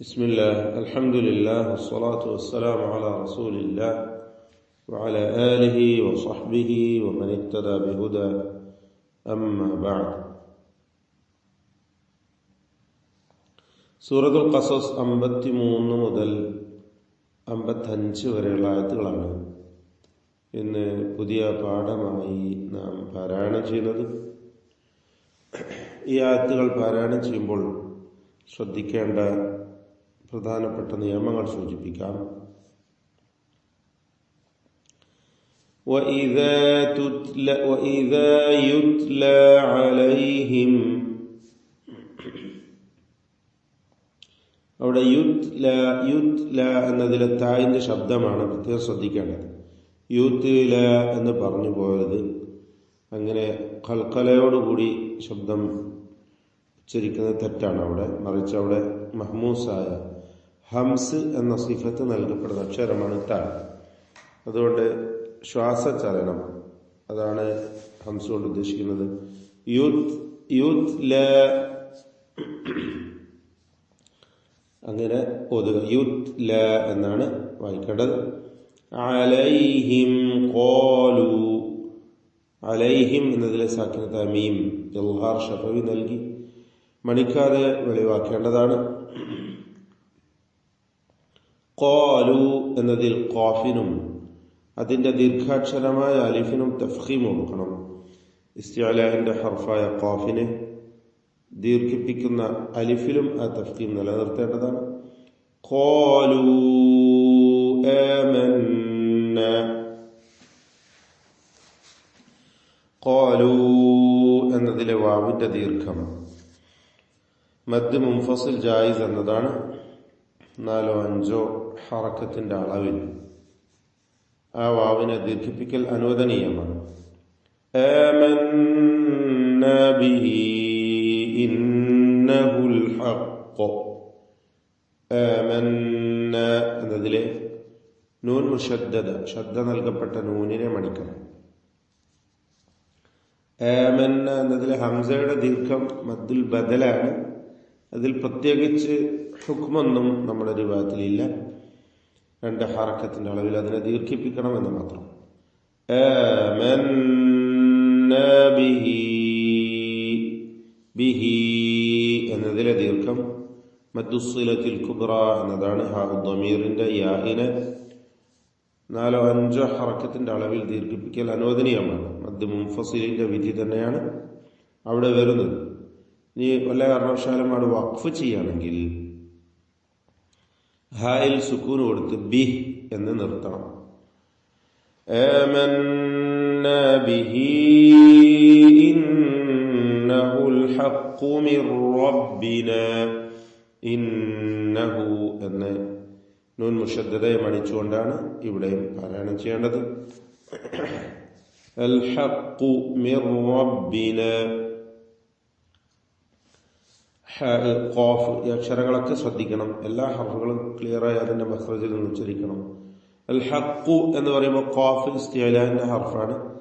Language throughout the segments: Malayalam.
بسم الله الحمد لله والصلاة والسلام على رسول الله وعلى آله وصحبه ومن اهتدى بهدى أما بعد സൂറത്തുൽ ഖസസ് അമ്പത്തി മൂന്ന് മുതൽ അമ്പത്തഞ്ച് വരെയുള്ള ആയത്തുകളാണ് ഇന്ന് പുതിയ പാഠമായി നാം പാരായണം ചെയ്യുന്നത് ഈ ആയത്തുകൾ പാരായണം ചെയ്യുമ്പോൾ ശ്രദ്ധിക്കേണ്ട പ്രധാനപ്പെട്ട നിയമങ്ങൾ സൂചിപ്പിക്കാം وإذا تتلى وإذا يتلى عليهم അവിടെ യുത് ല യുത് ല എന്നതിലെ തായിന്റെ ശബ്ദമാണ് പ്രത്യേകം ശ്രദ്ധിക്കേണ്ടത് യൂത്ത് ല എന്ന് പറഞ്ഞു പോയത് അങ്ങനെ കൽക്കലയോടുകൂടി ശബ്ദം ഉച്ചരിക്കുന്നത് തെറ്റാണ് അവിടെ മറിച്ച് അവിടെ മഹ്മൂസായ ഹംസ് എന്ന സിഫത്ത് നൽകപ്പെടുന്ന അക്ഷരമാണ് ത. അതുകൊണ്ട് ശ്വാസചലനം അതാണ് ഹംസ് കൊണ്ട് ഉദ്ദേശിക്കുന്നത്. യൂത്ത് യൂത്ത് ല അങ്ങനെ ഓതുക. യൂത്ത് ല എന്നാണ് വായിക്കേണ്ടത്. അലൈഹിം കോലു അലൈഹിം എന്നതിലെ സാക്കിനത്ത മീം ജൽഹാർ ഷഫവി നൽകി. മണിക്കാതെ വെളിവാക്കേണ്ടതാണ്. കോലു എന്നതിൽ കോഫിനും അതിന്റെ ദീർഘാക്ഷരമായ അലിഫിനും തഫ്ഹീം കൊടുക്കണം ഇസ്തിഅലാഹിന്റെ ഹർഫായ കോഫിനെ ദീർഘിപ്പിക്കുന്ന അലിഫിലും ആ തഫ്ഹീം നിലനിർത്തേണ്ടതാണ് കോലു കോലു എന്നതിലെ വാവിന്റെ ദീർഘം മദ് മുംഫസിൽ ജായിസ് എന്നതാണ് നാലോ അഞ്ചോ ഹറക്കത്തിന്റെ അളവിൽ. ആ വാവിനെ ദീർഘിപ്പിക്കൽ അനുവദനീയമാണ്. എന്നതിലെ നൂൻ മുഷദ്ദത ശ്രദ്ധ നൽകപ്പെട്ട നൂനിനെ മണിക്കണം ഏമന്ന എന്നതിലെ ഹംസയുടെ ദീർഘം മദ്ദുൽ ബദലാണ്. അതിൽ പ്രത്യേകിച്ച് ഹുക്മൊന്നും നമ്മുടെ രൂപത്തിലില്ല രണ്ട് ഹറക്കത്തിന്റെ അളവിൽ അതിനെ ദീർഘിപ്പിക്കണമെന്ന് മാത്രം. ബിഹി എന്നതിലെ ദീർഘം. മദ്ദുസിലത്തിൽ കുബ്ര എന്നതാണ് ഹാദമീറിന്റെ യാഹിനെ നാലോ അഞ്ചോ ഹറക്കത്തിന്റെ അളവിൽ ദീർഘിപ്പിക്കൽ അനുവദനീയമാണ്. മദ് മുംഫസിലിന്റെ വിധി തന്നെയാണ് അവിടെ വരുന്നത്. നീ വല്ല കാരണവശാലും അവിടെ വഖഫ് ചെയ്യുകയാണെങ്കിൽ ഹായിൽ സുക്കൂന് കൊടുത്ത് ബി എന്ന് നിർത്തണം. എന്ന് നൂൻ മുഷദ്ദതയെ മണിച്ചുകൊണ്ടാണ് ഇവിടെയും പാരായണം ചെയ്യേണ്ടത്. ഖോഫ് ഈ അക്ഷരങ്ങളൊക്കെ ശ്രദ്ധിക്കണം. എല്ലാ ഹർഫുകളും ക്ലിയറായി അതിന്റെ മസ്രജിൽ നിന്ന് ഉച്ചരിക്കണം. അൽ ഹക്കു എന്ന് പറയുമ്പോൾ ഖോഫ് ഇസ്തിയലാന്റെ ഹർഫാണ്.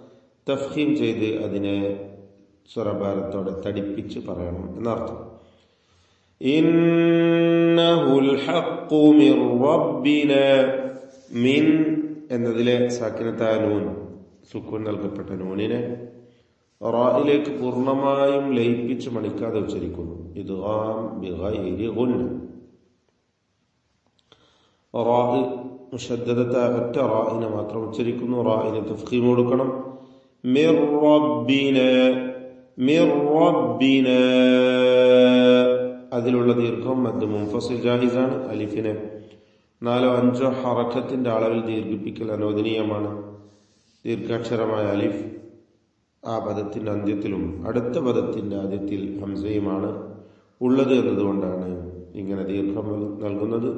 തഫ്ഹീം ചെയ്ത് അതിനെ സ്വരഭാരത്തോടെ തടിപ്പിച്ച് പറയണം എന്നർത്ഥം. മിൻ എന്നതിലെ സാക്കിനത്തായ നൂൻ സുക്കൂൻ നൽകപ്പെട്ട നൂനിനെ റായിലേക്ക് പൂർണമായും ലയിപ്പിച്ച് മണിക്കാതെ ഉച്ചരിക്കുന്നു. ഇത് റാഹ് മുഷദ്ദത്തെ ഒറ്റ റാഹിനെ മാത്രം ഉച്ചരിക്കുന്നു. റാഹിന് തഫ്ഖീം കൊടുക്കണം. അതിലുള്ള ദീർഘം മദ് മുംഫസിൽ ജാഹിസാണ് അലിഫിനെ നാലോ അഞ്ചോ ഹറക്കത്തിന്റെ അളവിൽ ദീർഘിപ്പിക്കൽ അനുവദനീയമാണ്. ദീർഘാക്ഷരമായ അലിഫ്. ആ പദത്തിൽ അന്ത്യത്തിലും അടുത്ത പദത്തിന്റെ ആദ്യത്തിൽ ഹംസയുമാണ് ഉള്ളത് എന്നതുകൊണ്ടാണ് ഇങ്ങനെ ദീർഘം നൽകുന്നത്.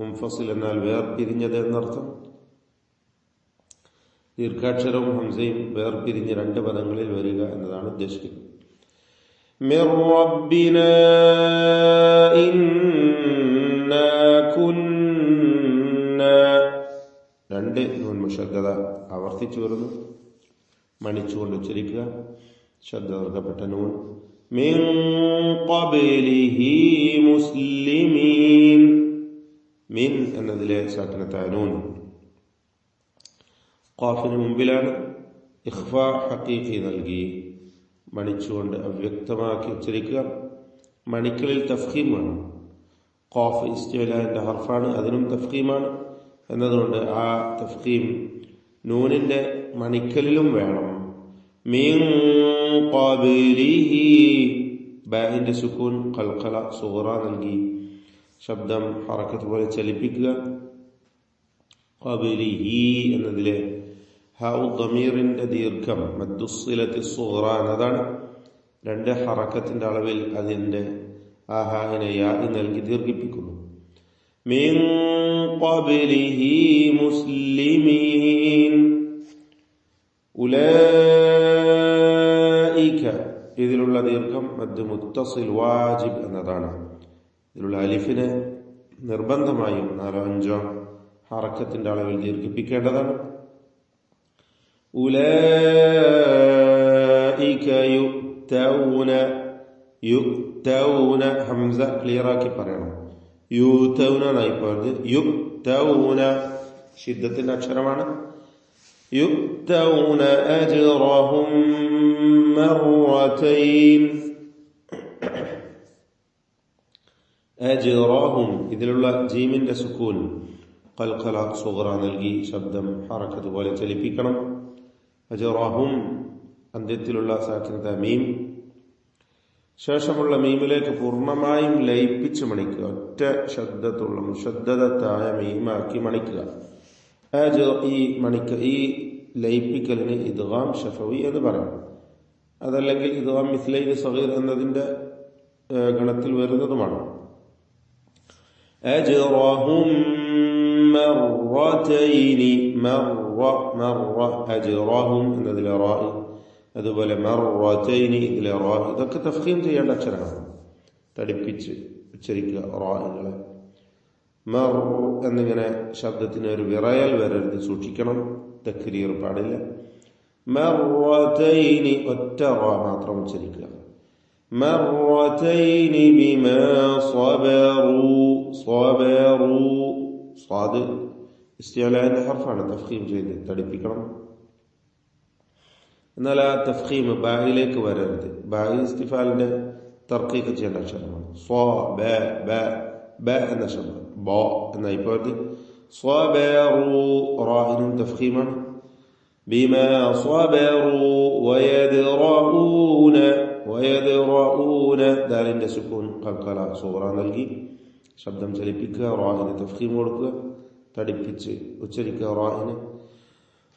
മുംഫസിൽ എന്നാൽ വേർപിരിഞ്ഞത് എന്നർത്ഥം. ദീർഘാക്ഷരവും ഹംസയും വേർപിരിഞ്ഞ് രണ്ട് പദങ്ങളിൽ വരിക എന്നതാണ് ഉദ്ദേശിക്കുന്നത്. രണ്ട് നൂൻ ആവർത്തിച്ചു വരുന്നു. മണിച്ചുകൊണ്ട് ഉച്ചരിക്കുക ശബ്ദവർഗപ്പെട്ട നൂൺ മിൻ എന്നതിലെ സാക്കിനത്തായ നൂൻ. ഖാഫിന് മുമ്പിലാണ് ഇഖ്ഫ ഹക്കീഖി നൽകി. മണിച്ചുകൊണ്ട് അവ്യക്തമാക്കി ഉച്ചരിക്കുക മണിക്കളിൽ തഫ്ഹീം വേണം ഖാഫ് ഇസ്റ്റിലാന്റെ ഹർഫാണ് അതിനും തഫ്ഹീമാണ് എന്നതുകൊണ്ട് ആ തഫ്ഹീം നൂനിന്റെ മണിക്കലിലും വേണം. ബാഹിന്റെ സുക്കൂൻ കൽക്കല സോറ നൽകി. ശബ്ദം ഹറക്കത്ത് പോലെ ചലിപ്പിക്കുക എന്നതിലെ ഹൗ ദമീറിന്റെ ദീർഘം മദ്ദുസിലത്തി സോറ എന്നതാണ്. രണ്ട് ഹറക്കത്തിന്റെ അളവിൽ അതിന്റെ ആഹാഹിനെ യാതി നൽകി ദീർഘിപ്പിക്കുന്നു. മിൻ ഖബിലിഹി മുസ്ലിമീൻ ഉലൈക ഇതിലുള്ള ദീർഘം മദ് മുത്തസിൽ വാജിബ് എന്നതാണ് ഇതിലുള്ള അലിഫിനെ നിർബന്ധമായും നാലോ അഞ്ചോ ഹറക്കത്തിന്റെ അളവിൽ ദീർഘിപ്പിക്കേണ്ടതാണ് ഉലൈക യുക്തൗന യുക്തൗന ഹംസ ക്ലിയറാക്കി പറയണം യൂത്തൗന എന്നായി പറഞ്ഞ് യുക്തൗന ശിദ്ധത്തിൻ്റെ അക്ഷരമാണ് യുക്തൗന അജ്റഹും മർറതൈൻ അജ്റഹും ഇതിലുള്ള ജീമിൻ്റെ സുക്കൂൻ കൽക്കല സുഹറ നൽകി ശബ്ദം ഹറക്കത്ത് പോലെ ചലിപ്പിക്കണം അജറാഹും അന്ത്യത്തിലുള്ള സാക്കിന് തമീം ശേഷമുള്ള മീമിലേക്ക് പൂർണ്ണമായും ലയിപ്പിച്ച് മണിക്കുക ഒറ്റ ശബ്ദത്തുള്ള മുഷദ്ദത്തായ മീമാക്കി മണിക്കുക ഈ മണിക്ക ഈ ലയിപ്പിക്കലിന് ഇദ്ഗാം ഷഫവി എന്ന് പറയാം അതല്ലെങ്കിൽ ഇദ്ഗാം മിസ്ലൈൻ സഹീർ എന്നതിന്റെ ഗണത്തിൽ വരുന്നതുമാണ് أجرهم مرتين مر مر أجرهم എന്നതിലെ റായി അതുപോലെ മറത്തൈനി ഇതിലെ റാ ഇതൊക്കെ തഫ്ഹീം ചെയ്യേണ്ട അക്ഷരമാണ് തടിപ്പിച്ച് ഉച്ചരിക്കുക റായികളെ മർ എന്നിങ്ങനെ ശബ്ദത്തിന് ഒരു വിറയൽ വരരുത് സൂക്ഷിക്കണം. തക്രീർ പാടില്ല. മറത്തൈനി ഒറ്റ റ മാത്രം ഉച്ചരിക്കുക. മറത്തൈനി ബിമാ സ്വബറു സ്വബറു സ്വാദ് ഇസ്തിയലാന്റെ ഹർഫാണ് തഫ്ഹീം ചെയ്ത് തടിപ്പിക്കണം. എന്നാൽ ആ തഫ്ഹീം ബായിലേക്ക് വരരുത് ബായി ഇസ്തിഫാലിന്റെ തർക്കീക്ക് ചെയ്യേണ്ട അക്ഷരമാണ് സ്വ ബ ബ ബ എന്ന ശബ്ദം ബ എന്നായി പോയത് സ്വബറു റാഹിനും തഫ്ഹീമാണ് بما صبروا ويدرؤون ويدرؤون ദാലിന്റെ സുക്കൂൻ കൽക്കല സൂറ നൽകി ശബ്ദം ചലിപ്പിക്കുക റാഹിന് തഫ്ഹീം കൊടുക്കുക തടിപ്പിച്ച് ഉച്ചരിക്കുക റാഹിന്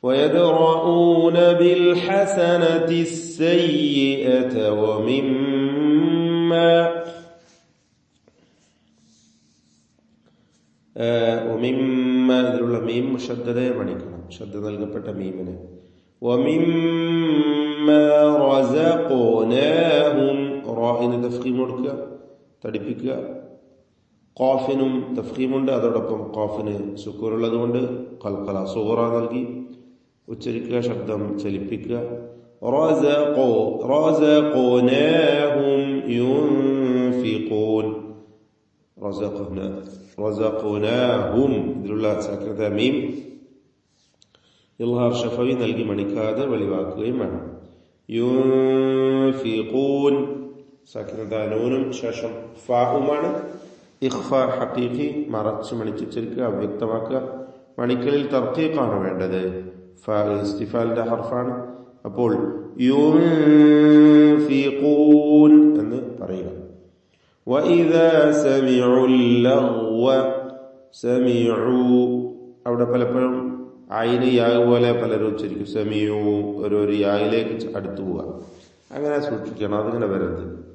ويدرؤون بالحسنة السيئة ومما ഒമിമ്മ ഇതിലുള്ള മീം മുഷദ്ദതയെ മണിക്കണം ശ്രദ്ധ നൽകപ്പെട്ട മീമിന് ഒമിമ്മ റസഖനാഹും റാഹിന് തഫ്ഖീം കൊടുക്കുക തടിപ്പിക്കുക ഖാഫിനും തഫ്ഖീമുണ്ട് അതോടൊപ്പം ഖാഫിന് സുക്കൂറുള്ളത് കൊണ്ട് കൽക്കല സൂറ നൽകി ഉച്ചരിക്കുക ശബ്ദം ചലിപ്പിക്കുക റസഖോ റസഖനാഹും യുൻഫിഖൂൻ റസഖന റസഖനാഹും ഇതിലുള്ള സാക്രത മീം ഇൽഹാർ ഷഫവി നൽകി മണിക്കാതെ വെളിവാക്കുകയും വേണം യുൻഫിഖൂൻ സാക്രത നൂനും ശേഷം ഫാവുമാണ് ഇഖ്ഫ ഹഖീഖി മറച്ച് മണിച്ചുച്ചരിക്കുക അവ്യക്തമാക്കുക മണിക്കലിൽ തർക്കീഖാണ് വേണ്ടത് ഫ ഇസ്തിഫാലിന്റെ ഹർഫാണ്. അപ്പോൾ എന്ന് പറയുക. അവിടെ പലപ്പോഴും ആയിന് യാഗ് പോലെ പലരും ഉച്ചരിക്കും. സെമിയു ഒരു ഒരു യാഗിലേക്ക് അടുത്തു പോവുക. അങ്ങനെ സൂക്ഷിക്കണം അതിങ്ങനെ വരരുത്.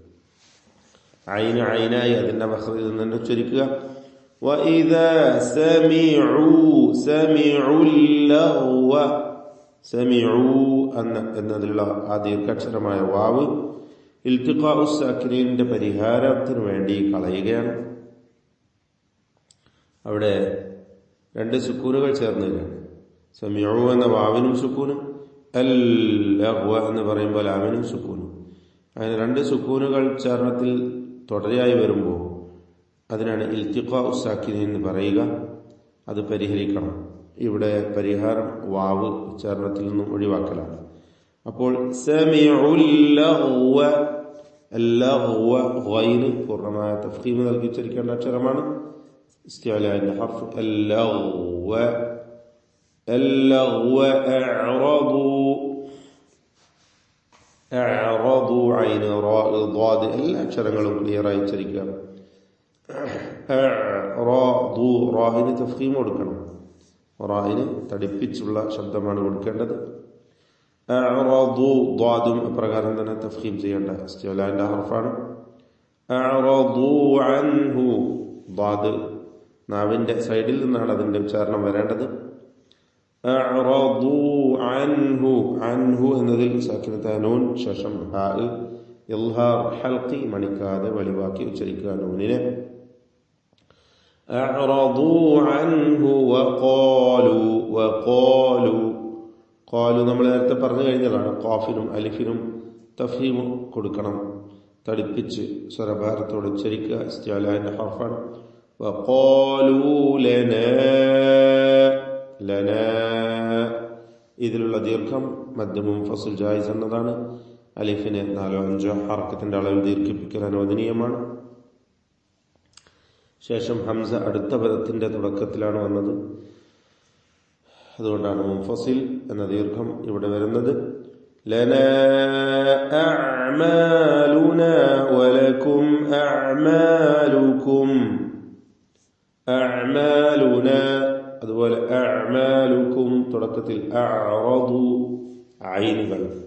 ആയിന് ആയിനായി അതിന്റെ വസ്ത്രത്തിൽ നിന്ന് ഉച്ചരിക്കുക. وإذا سمعوا سمعوا اللغو سمعوا എന്ന എന്നതിലുള്ള ആ ദീർഘാക്ഷരമായ വാവ് ഇൽത്തിഖാഉ സാക്കിനീന്റെ പരിഹാരത്തിന് വേണ്ടി കളയുകയാണ് അവിടെ രണ്ട് സുക്കൂനുകൾ ചേർന്നിരിക്കുകയാണ് സമിയു എന്ന വാവിനും സുക്കൂനും അൽ എന്ന് പറയുമ്പോൾ ആമിനും സുക്കൂനും അങ്ങനെ രണ്ട് സുക്കൂനുകൾ ചേർന്നത്തിൽ തുടരെയായി വരുമ്പോൾ അതിനാണ് ഇൽത്തിഖാ ഉസാക്കിനി എന്ന് പറയുക. അത് പരിഹരിക്കണം. ഇവിടെ പരിഹാരം വാവ് ഉച്ചാരണത്തിൽ നിന്നും ഒഴിവാക്കലാണ്. അപ്പോൾ പൂർണമായ തഫീമ് നൽകി ഉച്ചരിക്കേണ്ട അക്ഷരമാണ് എല്ലാ അക്ഷരങ്ങളും ക്ലിയറായി ഉച്ചരിക്കുക റോ റോഹിന് തഫീം കൊടുക്കണം. റായിന് തടിപ്പിച്ചുള്ള ശബ്ദമാണ് കൊടുക്കേണ്ടത്. റോദു ദ്വാദും പ്രകാരം തന്നെ തഫീം ചെയ്യേണ്ട സ്റ്റെവലാന്റെ ഹർഫാണ്. ദ്വാദ് നാവിന്റെ സൈഡിൽ നിന്നാണ് അതിന്റെ ഉച്ചാരണം വരേണ്ടത്. അൻഹു എന്നതിൽ സക്കിനത്താനൂൻ ശേഷം മണിക്കാതെ വെളിവാക്കി ഉച്ചരിക്കുക നൂനിനെ. أعرضوا عنه وقالوا وقالوا قالوا നമ്മൾ നേരത്തെ പറഞ്ഞു കഴിഞ്ഞതാണ് ഖാഫിനും അലിഫിനും തഫീം കൊടുക്കണം തടിപ്പിച്ച് സ്വരഭാരത്തോട് ഉച്ചരിക്കുക ഇസ്തിഅലാന്റെ ഹർഫാണ് وقالوا لنا لنا ഇതിലുള്ള ദീർഘം മധ്യമം ഫസുൽ ജായിസ് എന്നതാണ് അലിഫിനെ നാലോ അഞ്ചോ ഹർക്കത്തിന്റെ അളവിൽ ദീർഘിപ്പിക്കൽ അനുവദനീയമാണ് ശേഷം ഹംസ അടുത്ത പദത്തിന്റെ തുടക്കത്തിലാണ് വന്നത്. അതുകൊണ്ടാണ് മുഫസിൽ എന്ന ദീർഘം ഇവിടെ വരുന്നത്. അതുപോലെ തുടക്കത്തിൽ ഐനുകൾ.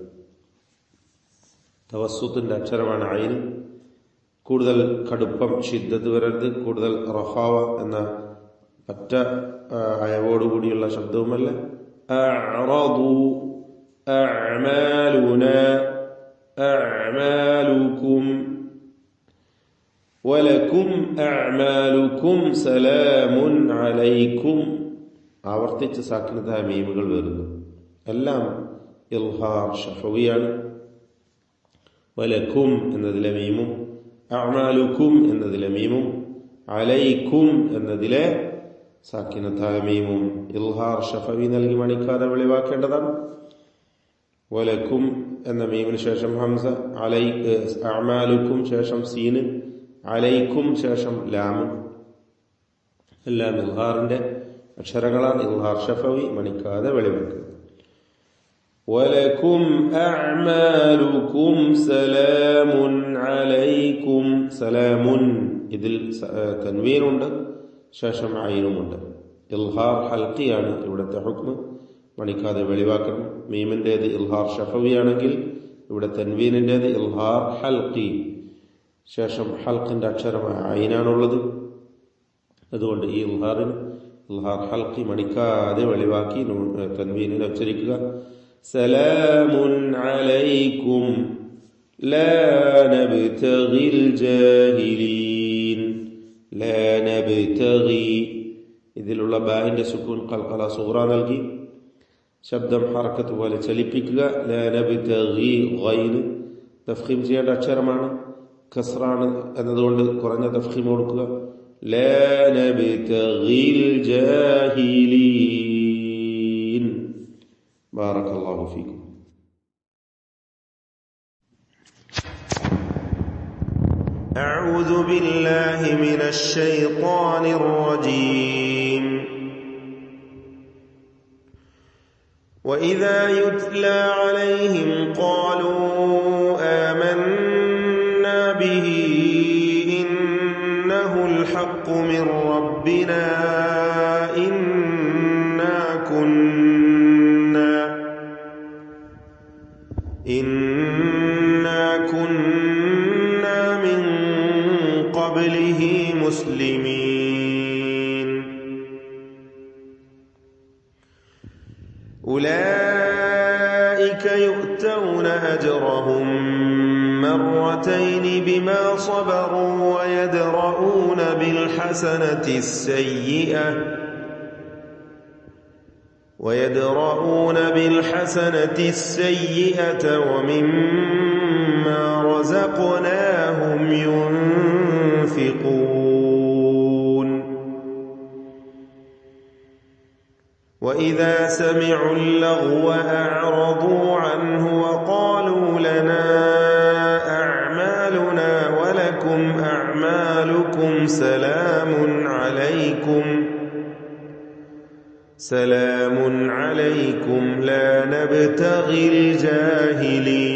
തവസ്വത്തിന്റെ അക്ഷരമാണ് ഐൻ കൂടുതൽ കടുപ്പം ഷിദ്ദത്ത് വരരുത് കൂടുതൽ റഹാവ എന്ന പറ്റ അയവോടുകൂടിയുള്ള ശബ്ദവുമല്ല അറദു أعمالنا أعمالكم ولكم أعمالكم سلام عليكم ആവർത്തിച്ച് സാക്കിനതായ മീമുകൾ വരുന്നു എല്ലാം ഇൽഹാർ ഷഫവിയാണ് വലക്കും എന്നതിലെ മീമും അമാലുക്കും എന്നതിലെ മീമും അലൈക്കും എന്നതിലെ സാക്കിനത്തായ മീമും. ഇൽഹാർ ഷഫവി നൽകി മണിക്കാതെ വെളിവാക്കേണ്ടതാണ്. വലക്കും എന്ന മീമിന് ശേഷം ഹംസ അലൈ അമാലുക്കും ശേഷം സീന് അലൈക്കും ശേഷം ലാമ് എല്ലാം ഇൽഹാറിന്റെ അക്ഷരങ്ങളാണ്. ഇൽഹാർ ഷഫവി മണിക്കാതെ വെളിവാക്കുക. ولكم أعمالكم سلام عليكم سلام ഇതിൽ തൻവീനുണ്ട് ശേഷം അയിനുമുണ്ട് ഇൽഹാർ ഹൽക്കിയാണ് ഇവിടുത്തെ ഹുക്മ് മണിക്കാതെ വെളിവാക്കണം മീമിൻ്റേത് ഇൽഹാർ ഷഫവിയാണെങ്കിൽ ഇവിടെ തൻവീനിൻ്റേത് ഇൽഹാർ ഹൽക്കി ശേഷം ഹൽക്കിന്റെ അക്ഷരമായ അയിനാണുള്ളത് അതുകൊണ്ട് ഈ ഇൽഹാറിന് ഇൽഹാർ ഹൽക്കി മണിക്കാതെ വെളിവാക്കി തൻവീനിനെ ഉച്ചരിക്കുക سلام عليكم لا نبتغي الجاهلين لا نبتغي ഇതിലുള്ള ബാഹിന്റെ സുക്കൂൻ കൽക്കല സൂറ നൽകി ശബ്ദം ഹറക്കത്ത് പോലെ ചലിപ്പിക്കുക ലാനബിതഗി ഗൈന് തഫ്ഖീം ചെയ്യേണ്ട അക്ഷരമാണ് ഖസ്റാണ് എന്നതുകൊണ്ട് കുറഞ്ഞ തഫ്ഖീം കൊടുക്കുക ലാനബിതഗിൽ ജാഹിലീൻ بارك الله فيكم. أعوذ بالله من الشيطان الرجيم. وإذا يتلى عليهم قالوا آمنا به إنه الحق من ربنا. أولئك يؤتون أجرهم مرتين بما صبروا ويدرؤون بالحسنة السيئة ويدرؤون بالحسنة السيئة ومما رزقناهم ينفقون وإذا سمعوا اللغو أعرضوا عنه وقالوا لنا أعمالنا ولكم أعمالكم سلام عليكم سلام عليكم لا نبتغي الجاهلين